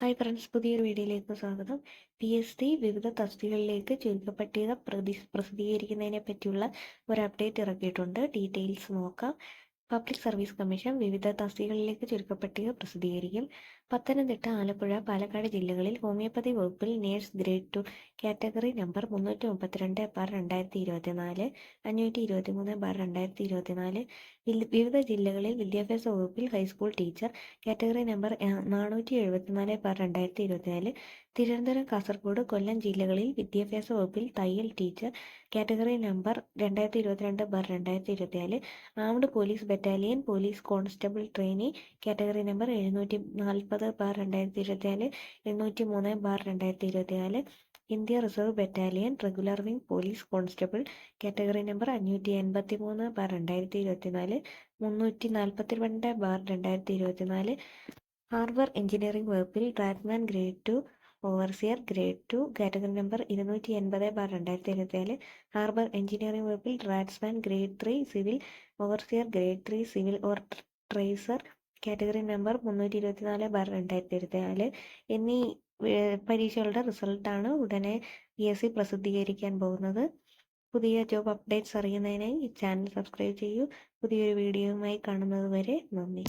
Hi friends പുതിയൊരു വീഡിയോയിലേക്ക് സ്വാഗതം. പി എസ് സി വിവിധ തസ്തികളിലേക്ക് ചുരുക്കപ്പട്ടിക പ്രതി പ്രസിദ്ധീകരിക്കുന്നതിനെ പറ്റിയുള്ള ഒരു അപ്ഡേറ്റ് ഇറക്കിയിട്ടുണ്ട്. ഡീറ്റെയിൽസ് നോക്കാം. പബ്ലിക് സർവീസ് കമ്മീഷൻ വിവിധ തസ്തികകളിലേക്ക് ചുരുക്കപ്പട്ടിക പ്രസിദ്ധീകരിക്കും. പത്തനംതിട്ട ആലപ്പുഴ പാലക്കാട് ജില്ലകളിൽ ഹോമിയോപ്പതി വകുപ്പിൽ nurse grade two category number മുന്നൂറ്റി മുപ്പത്തിരണ്ട് ബാർ രണ്ടായിരത്തി ഇരുപത്തിനാല് അഞ്ഞൂറ്റി ഇരുപത്തിമൂന്ന് ബാർ രണ്ടായിരത്തി ഇരുപത്തിനാല് വിവിധ ജില്ലകളിൽ വിദ്യാഭ്യാസ വകുപ്പിൽ ഹൈസ്കൂൾ ടീച്ചർ കാറ്റഗറി നമ്പർ നാനൂറ്റി എഴുപത്തിനാല് ബാർ രണ്ടായിരത്തി ഇരുപത്തിനാല് തിരുവനന്തപുരം കാസർഗോഡ് കൊല്ലം ജില്ലകളിൽ വിദ്യാഭ്യാസ വകുപ്പിൽ തയ്യൽ ടീച്ചർ കാറ്റഗറി നമ്പർ രണ്ടായിരത്തി ഇരുപത്തിരണ്ട് ബാർ രണ്ടായിരത്തി ഇരുപത്തിനാല് armed police battalion police constable trainee category number എഴുന്നൂറ്റി നാൽപ്പത് ബാർ രണ്ടായിരത്തി ഇരുപത്തിനാല് എണ്ണൂറ്റി മൂന്ന് ബാർ രണ്ടായിരത്തി ഇരുപത്തിനാല് India reserve battalion regular wing police constable category number അഞ്ഞൂറ്റി എൺപത്തി മൂന്ന് ബാർ രണ്ടായിരത്തി ഇരുപത്തിനാല് മുന്നൂറ്റി നാൽപ്പത്തി രണ്ട് ബാർ രണ്ടായിരത്തി ഇരുപത്തിനാല് ഹാർബർ എഞ്ചിനീയറിംഗ് വകുപ്പിൽ trackman grade two overseer grade two category number ഇരുന്നൂറ്റി എൺപത് ബാർ രണ്ടായിരത്തി ഇരുപത്തിയേഴ് ഹാർബർ എഞ്ചിനീയറിംഗ് വകുപ്പിൽ draughtsman grade three civil overseer grade three civil or tracer category number മുന്നൂറ്റി ഇരുപത്തിനാല് ബാർ രണ്ടായിരത്തി ഇരുപത്തിനാല് എന്നീ പരീക്ഷകളുടെ റിസൾട്ടാണ് ഉടനെ പി എസ് സി പ്രസിദ്ധീകരിക്കാൻ പോകുന്നത്. പുതിയ ജോബ് അപ്ഡേറ്റ്സ് അറിയുന്നതിനായി ചാനൽ സബ്സ്ക്രൈബ് ചെയ്യൂ. പുതിയൊരു വീഡിയോയുമായി കാണുന്നത് വരെ നന്ദി.